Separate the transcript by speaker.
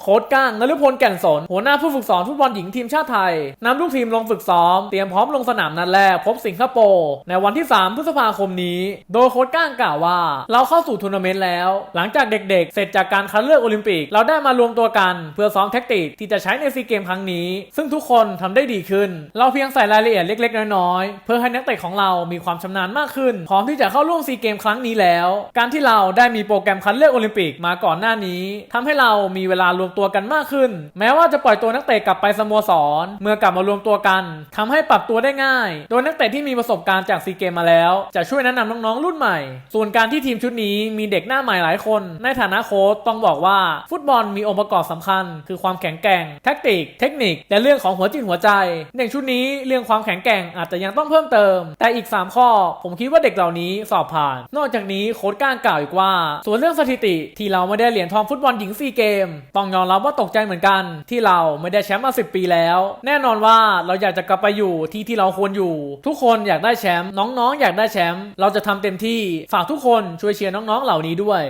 Speaker 1: โค้ชก้างนฤพลแก่นสน หัวหน้าผู้ฝึกสอนฟุตบอลหญิงทีมชาติไทยนำลูกทีมลงฝึกซ้อม เตรียมพร้อมลงสนามนัดแรกพบสิงคโปร์ในวันที่ 3 พฤษภาคมนี้ โดยโค้ชก้างกล่าวว่า เราเข้าสู่ทัวร์นาเมนต์แล้ว หลังจากเด็กๆ เสร็จจากการคัดเลือกโอลิมปิก เราได้มารวมตัวกัน เพื่อซ้อมแท็กติกที่จะใช้ในซีเกมครั้งนี้ ซึ่งทุกคนทำได้ดีขึ้น เราเพียงใส่รายละเอียดเล็ก ๆ น้อยๆเพื่อให้นักเตะของเรามีความชำนาญมากขึ้น พร้อมที่จะเข้าร่วมซีเกมครั้งนี้แล้ว การที่เราได้มีโปรแกรมคัดเลือกโอลิมปิกมาก่อนหน้านี้ทำให้เรามีเวลารวมตัวกันมากขึ้น แม้ว่าจะปล่อยตัวนักเตะกลับไปสโมสร เมื่อกลับมารวมตัวกันทำให้ปรับตัวได้ง่าย โดยนักเตะที่มีประสบการณ์จากซีเกมมาแล้ว จะช่วยแนะนำน้องๆรุ่นใหม่ ส่วนการที่ทีมชุดนี้มีเด็กหน้าใหม่หลายคน ในฐานะโค้ชต้องบอกว่าฟุตบอลมีองค์ประกอบสำคัญ คือความแข็งแกร่งแท็กติก เทคนิค และเรื่องของหัวจิตหัวใจเด็กชุดนี้เรื่องความแข็งแกร่งอาจจะยังต้องเพิ่มเติม แต่อีก 3 ข้อ ผมคิดว่าเด็กเหล่านี้สอบผ่าน นอกจากนี้โค้ชก้างกล่าวอีกว่า ส่วนเรื่องสถิติที่เราไม่ได้เหรียญทองฟุตบอลหญิงซีเกมต้องยอมรับว่าตกใจเหมือนกัน ที่เราไม่ได้แชมป์มา 10 ปีแล้ว แน่นอนว่าเราอยากจะกลับไปอยู่ที่ที่เราควรอยู่ ทุกคนอยากได้แชมป์น้องๆ อยากได้แชมป์เราจะทำเต็มที่ฝากทุกคนช่วยเชียร์น้องๆเหล่านี้ด้วย